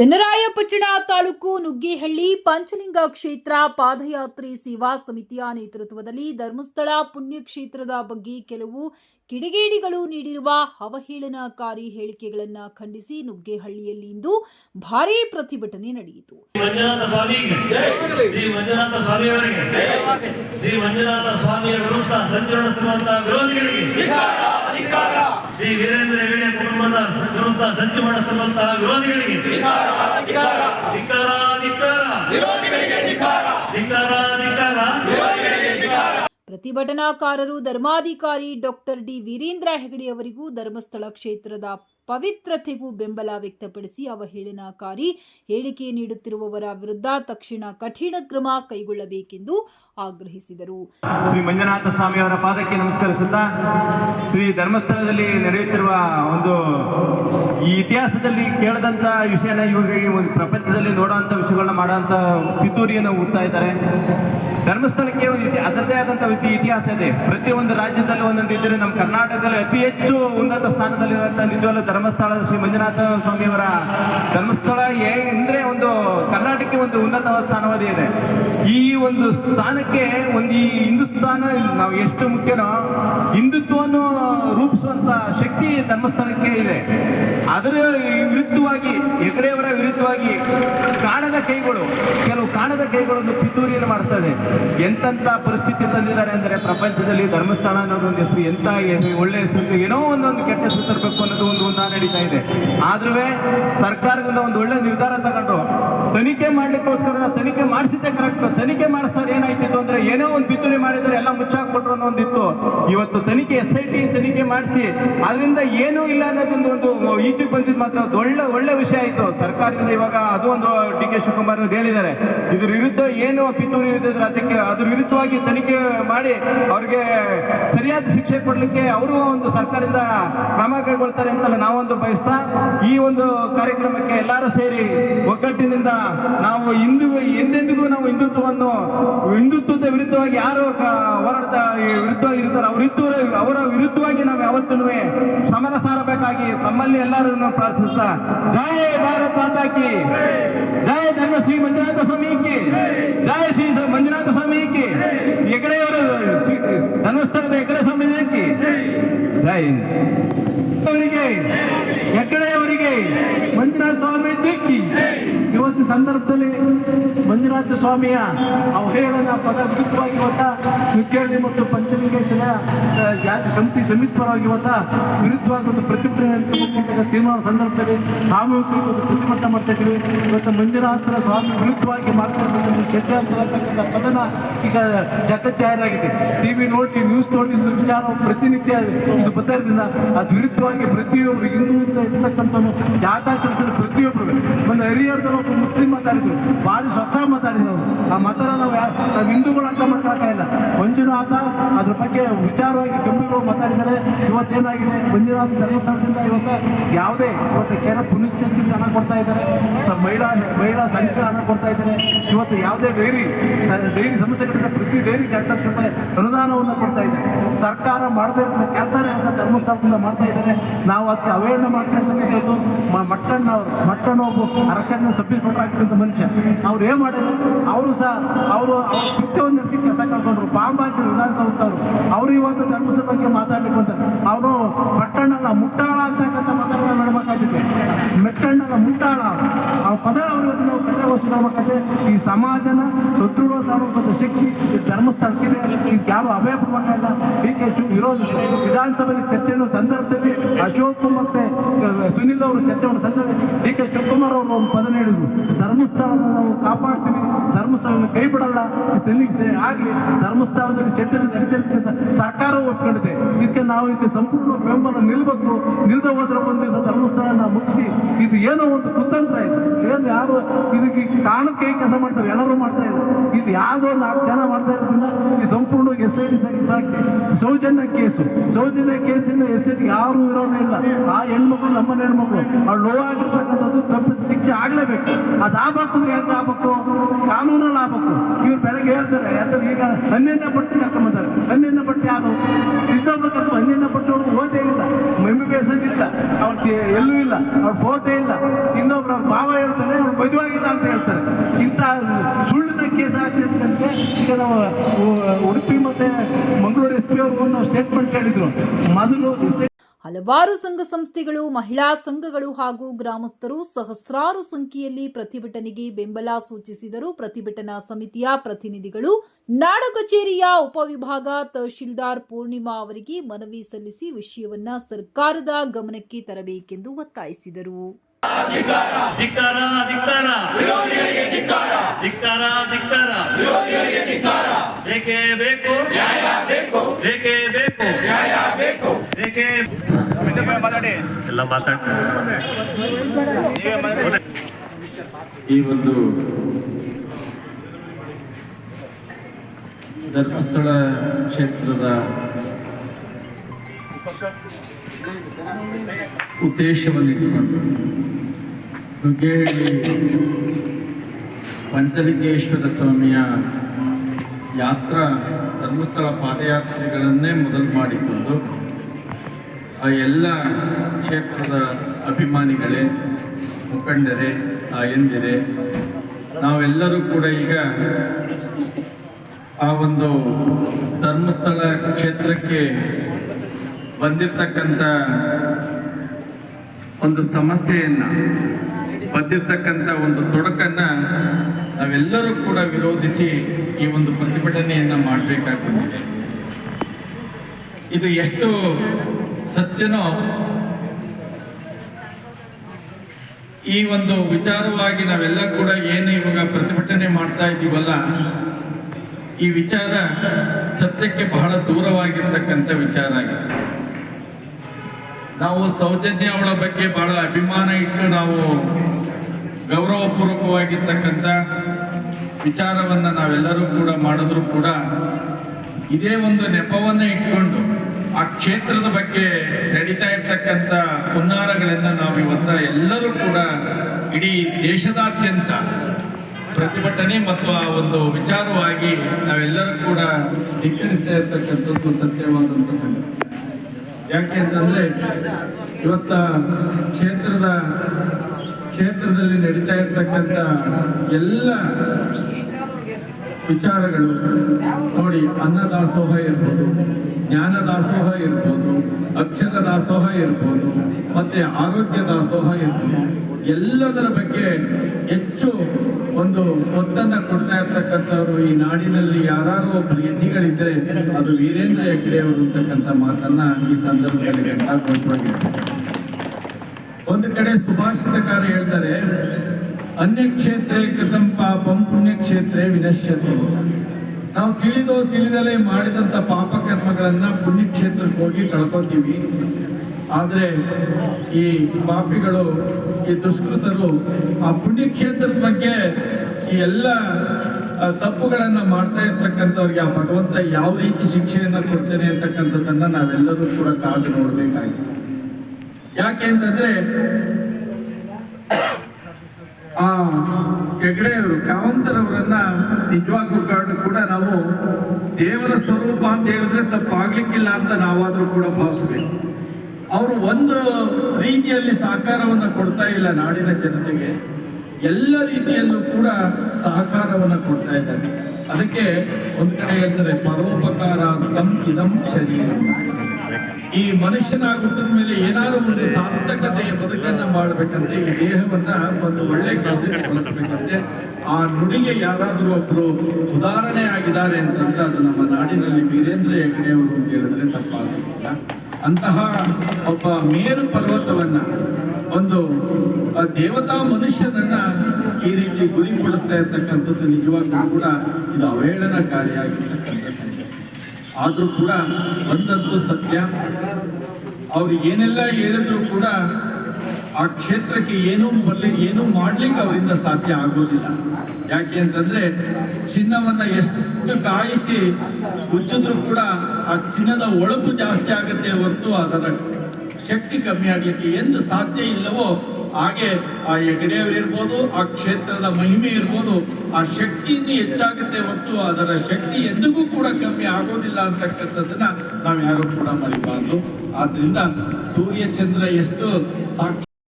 ಚನ್ನರಾಯಪಟ್ಟಣ ತಾಲೂಕು ನುಗ್ಗೇಹಳ್ಳಿ ಪಂಚಲಿಂಗ ಕ್ಷೇತ್ರ ಪಾದಯಾತ್ರಿ ಸೇವಾ ಸಮಿತಿಯ ನೇತೃತ್ವದಲ್ಲಿ ಧರ್ಮಸ್ಥಳ ಪುಣ್ಯಕ್ಷೇತ್ರದ ಬಗ್ಗೆ ಕೆಲವು ಕಿಡಿಗೇಡಿಗಳು ನೀಡಿರುವ ಅವಹೇಳನಕಾರಿ ಹೇಳಿಕೆಗಳನ್ನು ಖಂಡಿಸಿ ನುಗ್ಗೇಹಳ್ಳಿಯಲ್ಲಿ ಇಂದು ಭಾರೀ ಪ್ರತಿಭಟನೆ ನಡೆಯಿತು. ವಿರುದ್ಧ ಶ್ರೀ ವೀರೇಂದ್ರ ಹೆಗಡೆ ಕುಟುಂಬದ ವಿರುದ್ಧ ಸಂಚು ಮಾಡುತ್ತಿರುವಂತಹ ವಿರೋಧಿಗಳಿಗೆ ಪ್ರತಿಭಟನಾಕಾರರು ಧರ್ಮಾಧಿಕಾರಿ ಡಾಕ್ಟರ್ ಡಿ ವೀರೇಂದ್ರ ಹೆಗಡೆ ಅವರಿಗೂ ಧರ್ಮಸ್ಥಳ ಕ್ಷೇತ್ರದ ಪವಿತ್ರತೆಗೂ ಬೆಂಬಲ ವ್ಯಕ್ತಪಡಿಸಿ ಅವಹೇಳನಕಾರಿ ಹೇಳಿಕೆ ನೀಡುತ್ತಿರುವವರ ವಿರುದ್ಧ ತಕ್ಷಣ ಕಠಿಣ ಕ್ರಮ ಕೈಗೊಳ್ಳಬೇಕೆಂದು ಆಗ್ರಹಿಸಿದರು. ಶ್ರೀ ಮಂಜುನಾಥ ಸ್ವಾಮಿಯವರ ಪಾದಕ್ಕೆ ನಮಸ್ಕರಿಸುತ್ತಾ, ಶ್ರೀ ಧರ್ಮಸ್ಥಳದಲ್ಲಿ ನಡೆಯುತ್ತಿರುವ ಒಂದು ಈ ಇತಿಹಾಸದಲ್ಲಿ ಕೇಳದಂತ ವಿಷಯನ ಇವಾಗ ಒಂದು ಪ್ರಪಂಚದಲ್ಲಿ ನೋಡುವಂತ ವಿಷಯಗಳನ್ನ ಮಾಡುವಂತ ಪಿತೂರಿಯನ್ನು ಹುಡ್ತಾ ಇದ್ದಾರೆ. ಧರ್ಮಸ್ಥಳಕ್ಕೆ ಒಂದು ಅದರದೇ ಒಂದು ಇತಿಹಾಸ ಇದೆ. ಪ್ರತಿಯೊಂದು ರಾಜ್ಯದಲ್ಲಿ ಒಂದೊಂದು ಇದ್ದರೆ ನಮ್ಮ ಕರ್ನಾಟಕದಲ್ಲಿ ಅತಿ ಹೆಚ್ಚು ಉನ್ನತ ಸ್ಥಾನದಲ್ಲಿರುವಂಥ ನಿಜವಲ್ಲ ಧರ್ಮಸ್ಥಳ ಶ್ರೀ ಮಂಜುನಾಥ ಸ್ವಾಮಿಯವರ ಧರ್ಮಸ್ಥಳ ಏ ಅಂದ್ರೆ ಒಂದು ಕರ್ನಾಟಕಕ್ಕೆ ಒಂದು ಉನ್ನತ ಸ್ಥಾನವಾದಿ ಇದೆ. ಈ ಒಂದು ಸ್ಥಾನಕ್ಕೆ ಒಂದು ಈ ಹಿಂದೂಸ್ತಾನ ನಾವು ಎಷ್ಟು ಮುಖ್ಯನೋ ಹಿಂದುತ್ವವನ್ನು ರೂಪಿಸುವಂತ ಶಕ್ತಿ ಧರ್ಮಸ್ಥಾನಕ್ಕೆ ಇದೆ. ಅದರ ವಿರುದ್ಧವಾಗಿ, ಹೆಗಡೆಯವರ ವಿರುದ್ಧವಾಗಿ ಕಾಣದ ಕೈಗಳು, ಕೆಲವು ಕಾಣದ ಕೈಗಳನ್ನು ಪಿತೂರಿಯನ್ನು ಮಾಡ್ತದೆ. ಎಂತೆಂಥ ಪರಿಸ್ಥಿತಿ ತಂದಿದ್ದಾರೆ ಅಂದರೆ ಪ್ರಪಂಚದಲ್ಲಿ ಧರ್ಮಸ್ಥಾನ ಅನ್ನೋದು ಒಂದು ಹೆಸರು ಎಂತ ಒಳ್ಳೆ ಹೆಸರು, ಏನೋ ಒಂದೊಂದು ಕೆಟ್ಟ ಹೆಸರು ತರಬೇಕು ಅನ್ನೋದು ಒಂದು ಉಂದಾ ನಡೀತಾ ಇದೆ. ಆದ್ರೂ ಸರ್ಕಾರದಿಂದ ಒಂದು ಒಳ್ಳೆ ನಿರ್ಧಾರ ತಗೊಂಡ್ರು. ತನಿಖೆ ಮಾಡ್ಲಿಕ್ಕೋಸ್ಕರ ತನಿಖೆ ಮಾಡಿಸಿದ್ದೆ ಕರೆಕ್ಟ್ ತನಿಖೆ ಮಾಡಿಸೋರು ಏನಾಯ್ತಿತ್ತು ಅಂದ್ರೆ ಏನೋ ಒಂದು ಬಿತ್ತನೆ ಮಾಡಿದ್ರೆ ಎಲ್ಲ ಮುಚ್ಚಾಕ್ಬಿಟ್ರು ಅನ್ನೋ ಒಂದಿತ್ತು. ಇವತ್ತು ತನಿಖೆ ಎಸ್ ಐ ಟಿ ತನಿಖೆ ಮಾಡಿಸಿ. ಅದರಿಂದ ಏನೂ ಇಲ್ಲ ಅನ್ನೋದೊಂದು ಒಂದು ಈಚೆಗೆ ಬಂದಿದ್ದು ಮಾತ್ರ ಒಳ್ಳೆ ಒಳ್ಳೆ ವಿಷಯ ಆಯಿತು. ಸರ್ಕಾರದಿಂದ ಇವಾಗ ಅದು ಒಂದು ಡಿ ಕೆ ಶಿವಕುಮಾರ್ ಅವ್ರು ಹೇಳಿದ್ದಾರೆ. ಇದ್ರ ವಿರುದ್ಧ ಏನು ಪಿತೂರಿ ಇದ್ದಿದ್ರೆ ಅದಕ್ಕೆ ಅದ್ರ ವಿರುದ್ಧವಾಗಿ ತನಿಖೆ ಮಾಡಿ ಅವ್ರಿಗೆ ಸರಿಯಾದ ಶಿಕ್ಷೆ ಕೊಡಲಿಕ್ಕೆ ಅವರು ಒಂದು ಸರ್ಕಾರದಿಂದ ಕ್ರಮ ಕೈಗೊಳ್ತಾರೆ ಅಂತ ನಾವೊಂದು ಬಯಸ್ತಾ, ಈ ಒಂದು ಕಾರ್ಯಕ್ರಮಕ್ಕೆ ಎಲ್ಲರೂ ಸೇರಿ ಒಗ್ಗಟ್ಟಿನಿಂದ ನಾವು ಹಿಂದೂ, ಎಂದೆಂದಿಗೂ ನಾವು ಹಿಂದುತ್ವವನ್ನು, ಹಿಂದುತ್ವದ ವಿರುದ್ಧವಾಗಿ ಯಾರು ಹೋರಾಡ್ತಾ ವಿರುದ್ಧವಾಗಿ ಇರ್ತಾರೆ ಅವರ ವಿರುದ್ಧ ವಿರುದ್ಧವಾಗಿ ನಾವು ಯಾವತ್ತೂ ಸಮರ ಸಾರಬೇಕಾಗಿ ತಮ್ಮಲ್ಲಿ ಎಲ್ಲರನ್ನು ಪ್ರಾರ್ಥಿಸ್ತಾ ಜಯ ಭಾರತ್ ಮಾತಾಕಿ ಜಯ ಧರ್ಮ ಶ್ರೀ ಮಂಜುನಾಥ ಸ್ವಾಮಿಗೆ ಜಯ ಶ್ರೀ ಮಂಜುನಾಥ ಸ್ವಾಮಿಗೆ ಹೆಗಡೆಯವರು ಶ್ರೀ- ಧರ್ಮಸ್ಥಳದ ಹೆಗಡೆ ಸ್ವಾಮಿಗೆ ಜೈ ಹಿಂದ್. ಅವರಿಗೆ ಹೆಗಡೆಯವರಿಗೆ ಮಂಜುನಾಥ ಸ್ವಾಮಿ ಚಿಕ್ಕಿ ಇವತ್ತು ಸಂದರ್ಭದಲ್ಲಿ ಮಂಜುನಾಥ ಸ್ವಾಮಿಯ ಅವಹೇಳನ ಪದ ವಿರುದ್ಧವಾಗಿ ಇವತ್ತ ನುಗ್ಗೇಳಿ ಮತ್ತು ಪಂಚಲಿಂಗೇಶ್ವರ ಜಾತಿ ಸಮಿತಿ ಸಮಿತಿ ಪರವಾಗಿ ಇವತ್ತ ವಿರುದ್ಧವಾಗಿ ಒಂದು ಪ್ರತಿಭಟನೆ ತೀರ್ಮಾನ ಸಂದರ್ಭದಲ್ಲಿ ಸಾಮೂಹಿಕವಾಗಿ ಒಂದು ಪ್ರತಿಭಟನೆ ಮಾಡ್ತಾ ಇದ್ದೀವಿ ಇವತ್ತು ಮಂಜುನಾಥರ ಸ್ವಾಮಿ ವಿರುದ್ಧವಾಗಿ ಕೆಟ್ಟ ಅಂತಕ್ಕಂಥ ಪದನ ಈಗ ಜಗಜ್ಜಾಹೀರಾಗಿದೆ ಟಿವಿ ನೋಡಿ ನ್ಯೂಸ್ ನೋಡಿ, ಇದು ವಿಚಾರ ಪ್ರತಿನಿತ್ಯ ಇದು ಬರ್ತಾ ಅದು ವಿರುದ್ಧವಾಗಿ ಪ್ರತಿಯೊಬ್ಬರು ಹಿಂದೂ ಇರ್ತಕ್ಕಂಥ ಜಾತಾ ಪ್ರತಿಯೊಬ್ಬರು ಒಂದು ಹಿರಿಯರ್ದಲ್ಲಿ ಒಬ್ಬ ಮುಸ್ಲಿಂ ಮಾತಾಡಿದ್ರು. ಭಾರಿ ಸ್ವಚ್ಛ ಮಾತಾಡಿದ್ರು. ಅವ್ರು. ಆ ಮಾತಾಡ ನಾವು ನಾವು ಹಿಂದೂಗಳು ಅರ್ಥ ಮಾಡ್ಕೊಳಕ್ಕಾಗಿಲ್ಲ ಮಂಜುನಾಥ ಅದ್ರ ಬಗ್ಗೆ ವಿಚಾರವಾಗಿ ಗಂಭೀರವಾಗಿ ಮಾತಾಡಿದ್ದಾರೆ. ಇವತ್ತೇನಾಗಿದೆ? ಮಂಜುನಾಥ ಧರ್ಮಸ್ಥಳದಿಂದ ಇವತ್ತು ಯಾವುದೇ ಇವತ್ತು ಕೆಲ ಪುನಶ್ಚೇತನಕ್ಕೆ ಹಣ ಕೊಡ್ತಾ ಇದ್ದಾರೆ. ಮಹಿಳಾ ಮಹಿಳಾ ಸಂಘಕ್ಕೆ ಹಣ ಕೊಡ್ತಾ ಇದ್ದಾರೆ. ಇವತ್ತು ಯಾವುದೇ ಡೈರಿ ಡೈರಿ ಸಮಸ್ಯೆಗಳಿಂದ ಪ್ರತಿ ಡೈರಿ ಕ್ಯಾಟರ್ ಅನುದಾನವನ್ನು ಕೊಡ್ತಾ ಇದ್ದಾರೆ. ಸರ್ಕಾರ ಮಾಡದೇ ಇರೋ ಅಂತ ಧರ್ಮಸ್ಥಳದಿಂದ ಮಾಡ್ತಾ ಇದ್ದಾರೆ. ನಾವು ಅದಕ್ಕೆ ಅವೇರ್ನ ಮಾಡ್ತಾ ಇರ್ತಕ್ಕಂಥದ್ದು ಮ- ಮಟ್ಟಣ್ಣ ಮಟ್ಟಣ್ಣ ಒಬ್ಬ ಅರಕನ್ನ ಸಬ್ಮಿಟ್ ಆಗಿರ್ತಕ್ಕಂಥ ಮನುಷ್ಯ. ಅವ್ರು ಏನ್ ಅವರು ಸಹ, ಅವರು ಅವ್ರ ಕೃತ್ಯವನ್ನು ನಡೆಸಿ ಕೆಲಸ ಕಳ್ಕೊಂಡ್ರು. ಬಾಂಬ್ ಹಾಕಿದ್ರು ವಿಧಾನಸೌಧದವರು ಅವರು. ಇವತ್ತು ಧರ್ಮಸಭೆ ಬಗ್ಗೆ ಮಾತಾಡ್ಲಿಕ್ಕೆ ಅಂತ ಅವರು ಮಟ್ಟಣ್ಣನ ಮುಟ್ಟಾಳ ಅಂತಕ್ಕಂಥ ಮಾಡಬೇಕಾಗಿದೆ ಮೆಟ್ಟಣ್ಣನ ಮುಟ್ಟಾಳ. ಆ ಪದ ಅವರಿವತ್ತು ನಾವು ನಾವು ಕಟ್ಟಘೋಷಣೆ ಮಾಡಬೇಕಾದ್ರೆ ಈ ಸಮಾಜನ ಸದೃಢ ಮಾಡುವಂಥ ಶಕ್ತಿ, ಈ ಧರ್ಮಸ್ಥಳಕ್ಕಿದೆ ಈಗ ಯಾರು ಅಭಯ ಪಡ್ಬೇಕಾಗಿಲ್ಲ ಡಿ ಕೆ ಶಿವ ವಿರೋಧ ವಿಧಾನಸಭೆಯಲ್ಲಿ ಚರ್ಚೆಯನ್ನು ಸಂದರ್ಭದಲ್ಲಿ ಅಶೋಕ್ ಮತ್ತೆ ಸುನಿಲ್ ಅವರು ಚರ್ಚೆ ಸಂದರ್ಭ ಡಿ ಕೆ ಶಿವಕುಮಾರ್ ಅವರು ಒಂದು ಪದ ನೀಡಿದ್ರು. ಧರ್ಮಸ್ಥಳನ ನಾವು ಕಾಪಾಡ್ತೀವಿ. ಧರ್ಮಸ್ಥಳನ ಕೈ ಬಿಡಲ್ಲ. ಸಲ್ಲಿಗೆ ಆಗಲಿ. ಧರ್ಮಸ್ಥಳದಲ್ಲಿ ಚರ್ಚೆ ನಡೀತಿರ್ತಕ್ಕಂಥ ಸರ್ಕಾರ ಒಪ್ಕೊಂಡಿದೆ. ಇದಕ್ಕೆ ನಾವು ಇದಕ್ಕೆ ಸಂಪೂರ್ಣ ಬೆಂಬಲ ನಿಲ್ಬೇಕು. ನಿಲ್ದ ಹೋದ್ರೆ ಒಂದು ದಿವಸ ಧರ್ಮಸ್ಥಳನ ಮುಗಿಸಿ ಇದು ಏನೋ ಒಂದು ಕುತಂತ್ರ ಇದೆ. ಏನು ಯಾರು ಇದಕ್ಕೆ ಕಾರಣಕ್ಕೆ ಕೆಲಸ ಮಾಡ್ತಾರೆ, ಎಲ್ಲರೂ ಮಾಡ್ತಾ ಇಲ್ಲ ಇದು ಯಾವುದೋ ನಾಲ್ಕು ಜನ ಮಾಡ್ತಾ ಇರೋದ್ರಿಂದ ಈ ಸಂಪೂರ್ಣ S I D Soujanya case. Soujanya ಕೇಸಿಂದ S I D ಯಾರು ಇರೋನೇ ಇಲ್ಲ. ಆ ಹೆಣ್ಮಕ್ಳು, ನಮ್ಮ ಹೆಣ್ಮಕ್ಳು ಅವ್ರು ಲೋ ಆಗಿರ್ತಕ್ಕಂಥದ್ದು ತಪ್ಪು ಶಿಕ್ಷೆ ಆಗ್ಲೇಬೇಕು. ಅದು ಆಗ್ಬೇಕು ಯಾಕೆ ಆಗ್ಬೇಕು? ಕಾನೂನಲ್ಲಿ ಆಗ್ಬೇಕು. ಇವ್ರು ಬೆಳಗ್ಗೆ ಹೇಳ್ತಾರೆ, ಯಾಕಂದ್ರೆ ಈಗ ಹನ್ನೆರಡನೇ ಪಟ್ಟಿ ಎಲ್ಲೂ ಇಲ್ಲ. ಅವ್ರ ಫೋಟೋ ಇಲ್ಲ. ಇನ್ನೊಬ್ರು ಅವ್ರ ಭಾವ ಹೇಳ್ತಾರೆ ಮದುವಾಗಿಲ್ಲ ಅಂತ ಹೇಳ್ತಾರೆ. ಇಂಥ ಸುಳ್ಳಿನ ಕೇಸ್ ಹಾಕಿದಂತೆ ಈಗ ನಾವು, ಉಡುಪಿ ಮತ್ತೆ ಮಂಗಳೂರು ಎಸ್ ಪಿ ಅವರು ಒಂದು ಸ್ಟೇಟ್ಮೆಂಟ್ ಹೇಳಿದ್ರು. ಮೊದಲು ಹಲವಾರು ಸಂಘ ಸಂಸ್ಥೆಗಳು ಮಹಿಳಾ ಸಂಘಗಳು ಹಾಗೂ ಗ್ರಾಮಸ್ಥರು ಸಹಸ್ರಾರು ಸಂಖ್ಯೆಯಲ್ಲಿ ಪ್ರತಿಭಟನೆಗೆ ಬೆಂಬಲ ಸೂಚಿಸಿದರು. ಪ್ರತಿಭಟನಾ ಸಮಿತಿಯ ಪ್ರತಿನಿಧಿಗಳು ನಾಡ ಕಚೇರಿಯ ಉಪವಿಭಾಗ ತಹಶೀಲ್ದಾರ್ ಪೂರ್ಣಿಮಾ ಅವರಿಗೆ ಮನವಿ ಸಲ್ಲಿಸಿ ವಿಷಯವನ್ನ ಸರ್ಕಾರದ ಗಮನಕ್ಕೆ ತರಬೇಕೆಂದು ಒತ್ತಾಯಿಸಿದರು. ಬೇಕು? ಧಿಕ್ಕಾರ ವಿರೋಧಿಗಳಿಗೆ ಧಿಕ್ಕಾರ ಧಿಕ್ಕಾರ ಧಿಕ್ಕಾರ ವಿರೋಧಿಗಳಿಗೆ ಧಿಕ್ಕಾರ ಬೇಕೇ ಬೇಕು ನ್ಯಾಯ ಬೇಕು ಬೇಕೇ ಬೇಕು ನ್ಯಾಯ ಬೇಕು ಬೇಕೇ ಎಲ್ಲ ಮಾತಾಡ್ತಾರೆ ಈ ಒಂದು ಧರ್ಮಸ್ಥಳ ಕ್ಷೇತ್ರದ ಉದ್ದೇಶವನ್ನಿಟ್ಟುಕೊಂಡು ನುಗ್ಗೇಹಳ್ಳಿ ಪಂಚಲಿಂಗೇಶ್ವರ ಸ್ವಾಮಿಯ ಯಾತ್ರಾ ಧರ್ಮಸ್ಥಳ ಪಾದಯಾತ್ರೆಗಳನ್ನೇ ಮೊದಲು ಮಾಡಿಕೊಂಡು ಆ ಎಲ್ಲ ಕ್ಷೇತ್ರದ ಅಭಿಮಾನಿಗಳೇ, ಮುಖಂಡರೇ, ತಾಯಂದಿರೇ, ನಾವೆಲ್ಲರೂ ಕೂಡ ಈಗ ಆ ಒಂದು ಧರ್ಮಸ್ಥಳ ಕ್ಷೇತ್ರಕ್ಕೆ ಬಂದಿರತಕ್ಕಂಥ ಒಂದು ಸಮಸ್ಯೆಯನ್ನು, ಬಂದಿರತಕ್ಕಂಥ ಒಂದು ತೊಡಕನ್ನು ನಾವೆಲ್ಲರೂ ಕೂಡ ವಿರೋಧಿಸಿ ಈ ಒಂದು ಪ್ರತಿಭಟನೆಯನ್ನು ಮಾಡಬೇಕಾಗ್ತದೆ. ಇದು ಎಷ್ಟು ಸತ್ಯನೋ? ಈ ಒಂದು ವಿಚಾರವಾಗಿ ನಾವೆಲ್ಲ ಕೂಡ ಏನು ಇವಾಗ ಪ್ರತಿಭಟನೆ ಮಾಡ್ತಾ ಇದ್ದೀವಲ್ಲ, ಈ ವಿಚಾರ ಸತ್ಯಕ್ಕೆ ಬಹಳ ದೂರವಾಗಿರ್ತಕ್ಕಂಥ ವಿಚಾರ ಆಗಿದೆ. ನಾವು ಸೌಜನ್ಯ ಅವಳ ಬಗ್ಗೆ ಬಹಳ ಅಭಿಮಾನ ಇಟ್ಟು ನಾವು ಗೌರವಪೂರ್ವಕವಾಗಿರ್ತಕ್ಕಂಥ ವಿಚಾರವನ್ನು ನಾವೆಲ್ಲರೂ ಕೂಡ ಮಾಡಿದ್ರು ಕೂಡ ಇದೇ ಒಂದು ನೆಪವನ್ನು ಇಟ್ಕೊಂಡು ಆ ಕ್ಷೇತ್ರದ ಬಗ್ಗೆ ನಡೀತಾ ಇರ್ತಕ್ಕಂಥ ಹುನ್ನಾರಗಳನ್ನ ನಾವು ಇವತ್ತ ಎಲ್ಲರೂ ಕೂಡ ಇಡೀ ದೇಶದಾದ್ಯಂತ ಪ್ರತಿಭಟನೆ ಮತ್ತು ಆ ಒಂದು ವಿಚಾರವಾಗಿ ನಾವೆಲ್ಲರೂ ಕೂಡ ಧಿಕ್ಕರಿಸ್ತಾ ಇರ್ತಕ್ಕಂಥದ್ದು ಸತ್ಯವಾದಂಥ ಸಂಗತಿ. ಯಾಕೆ ಅಂತಂದ್ರೆ ಇವತ್ತ ಕ್ಷೇತ್ರದ, ಕ್ಷೇತ್ರದಲ್ಲಿ ನಡೀತಾ ಇರ್ತಕ್ಕಂಥ ಎಲ್ಲ ವಿಚಾರಗಳು ನೋಡಿ, ಅನ್ನದಾಸೋಹ ಇರ್ಬೋದು ಜ್ಞಾನ ದಾಸೋಹ ಇರ್ಬೋದು ಅಕ್ಷರ ದಾಸೋಹ ಇರ್ಬೋದು, ಮತ್ತೆ ಆರೋಗ್ಯ ದಾಸೋಹ ಇರ್ಬೋದು, ಎಲ್ಲದರ ಬಗ್ಗೆ ಹೆಚ್ಚು ಒಂದು ಒತ್ತನ್ನ ಕೊಡ್ತಾ ಇರ್ತಕ್ಕಂಥವ್ರು ಈ ನಾಡಿನಲ್ಲಿ ಯಾರು ಯತಿಗಳಿದ್ರೆ ಅದು ವೀರೇಂದ್ರ ಹೆಗ್ಗಡೆ ಅವರು ಅಂತಕ್ಕಂಥ ಮಾತನ್ನ ಈ ಸಂದರ್ಭದಲ್ಲಿ ಗಂಟಾಘೋಷವಾಗಿ ಒಂದು ಕಡೆ ಸುಭಾಷಿತಕಾರ ಹೇಳ್ತಾರೆ ಅನ್ಯ ಕ್ಷೇತ್ರ ಕೃತಂ ಪಾಪಂ ಪುಣ್ಯ ಕ್ಷೇತ್ರೇ ವಿನಶ್ಯತೆ. ನಾವು ತಿಳಿದೋ ತಿಳಿದಲೇ ಮಾಡಿದಂತ ಪಾಪಕರ್ಮಗಳನ್ನು ಪುಣ್ಯಕ್ಷೇತ್ರಕ್ಕೆ ಹೋಗಿ ಕಳ್ಕೊತೀವಿ. ಆದರೆ ಈ ಪಾಪಿಗಳು, ಈ ದುಷ್ಕೃತರು ಆ ಪುಣ್ಯಕ್ಷೇತ್ರದ ಬಗ್ಗೆ ಈ ಎಲ್ಲ ತಪ್ಪುಗಳನ್ನು ತಪ್ಪುಗಳನ್ನ ಮಾಡ್ತಾ ಇರ್ತಕ್ಕಂಥವ್ರಿಗೆ ಆ ಭಗವಂತ ಯಾವ ರೀತಿ ಶಿಕ್ಷೆಯನ್ನು ಕೊಡ್ತೇನೆ ಅಂತಕ್ಕಂಥದ್ದನ್ನು ನಾವೆಲ್ಲರೂ ಕೂಡ ಕಾದು ನೋಡ್ಬೇಕಾಗಿದೆ ಯಾಕೆ ಅಂತಂದ್ರೆ ಆ ಹೆಗ್ಡೆ ಅವರು ಕಾವಂತರವರನ್ನ ನಿಜವಾಗ್ಲೂ ಕಾರಣ ಕೂಡ ನಾವು ದೇವರ ಸ್ವರೂಪ ಅಂತ ಹೇಳಿದ್ರೆ ತಪ್ಪಾಗ್ಲಿಕ್ಕಿಲ್ಲ ಅಂತ ನಾವಾದ್ರೂ ಕೂಡ ಭಾವಿಸ್ಬೇಕು. ಅವರು ಒಂದು ರೀತಿಯಲ್ಲಿ ಸಹಕಾರವನ್ನು ಕೊಡ್ತಾ ಇಲ್ಲ ನಾಡಿನ ಜನತೆಗೆ, ಎಲ್ಲ ರೀತಿಯಲ್ಲೂ ಕೂಡ ಸಹಕಾರವನ್ನು ಕೊಡ್ತಾ ಇದ್ದಾರೆ. ಅದಕ್ಕೆ ಒಂದು ಕಡೆ ಹೇಳ್ತಾರೆ ಪರೋಪಕಾರ ಇದಂ ಶರೀರ. ಈ ಮನುಷ್ಯನಾಗುತ್ತದ ಮೇಲೆ ಏನಾದ್ರು ಒಂದು ಸಾರ್ಥಕತೆಯ ಬದುಕನ್ನ ಮಾಡ್ಬೇಕಂದ್ರೆ ಈ ದೇಹವನ್ನ ಒಂದು ಒಳ್ಳೆ ಕೆಲಸಕ್ಕೆ ಬಳಸಬೇಕಂತೆ ಆ ನುಡಿಗೆ ಯಾರಾದರೂ ಒಬ್ರು ಉದಾಹರಣೆ ಆಗಿದ್ದಾರೆ ಅಂತಂದ್ರೆ ಅದು ನಮ್ಮ ನಾಡಿನಲ್ಲಿ ವೀರೇಂದ್ರ ಹೆಗ್ಡೆ ಅವರು ಅಂತ ಹೇಳಿದ್ರೆ ತಪ್ಪಾಗುತ್ತಿಲ್ಲ ಅಂತಹ ಒಬ್ಬ ಮೇರು ಪರ್ವತವನ್ನ, ಒಂದು ದೇವತಾ ಮನುಷ್ಯನನ್ನ ಈ ರೀತಿ ಗುರಿಪಡಿಸ್ತಾ ಇರ್ತಕ್ಕಂಥದ್ದು ನಿಜವಾಗ್ಲೂ ಕೂಡ ಇದು ಅವಹೇಳನಕಾರಿಯಾಗಿರ್ತಕ್ಕಂಥ ಆದ್ರೂ ಕೂಡ ಬಂದದ್ದು ಸತ್ಯ. ಅವ್ರು ಏನೆಲ್ಲ ಹೇಳಿದ್ರು ಕೂಡ ಆ ಕ್ಷೇತ್ರಕ್ಕೆ ಏನೂ ಬರ್ಲಿ, ಏನೂ ಮಾಡ್ಲಿಕ್ಕೆ ಅವರಿಂದ ಸಾಧ್ಯ ಆಗೋದಿಲ್ಲ. ಯಾಕೆ ಅಂತಂದ್ರೆ ಚಿನ್ನವನ್ನ ಎಷ್ಟು ಕಾಯಿಸಿ ಉಚ್ಚಿದ್ರು ಕೂಡ ಆ ಚಿನ್ನದ ಒಳಪು ಜಾಸ್ತಿ ಆಗುತ್ತೆ ಹೊರತು ಅದರ ಶಕ್ತಿ ಕಮ್ಮಿ ಆಗ್ಲಿಕ್ಕೆ ಎಂದು ಸಾಧ್ಯ ಇಲ್ಲವೋ ಹಾಗೆ ಆ ಹೆಗಡೆಯವರು ಇರ್ಬೋದು, ಆ ಕ್ಷೇತ್ರದ ಮಹಿಮೆ ಇರ್ಬೋದು, ಆ ಶಕ್ತಿಯಿಂದ ಹೆಚ್ಚಾಗುತ್ತೆ ಮತ್ತು ಅದರ ಶಕ್ತಿ ಎಂದಿಗೂ ಕೂಡ ಕಮ್ಮಿ ಆಗೋದಿಲ್ಲ ಅಂತಕ್ಕಂಥದ್ದನ್ನ ನಾವು ಯಾರು ಕೂಡ ಮರಿಬಾರ್ದು. ಆದ್ರಿಂದ ಸೂರ್ಯಚಂದ್ರ ಎಷ್ಟು ಸಾಕ್ಷಿ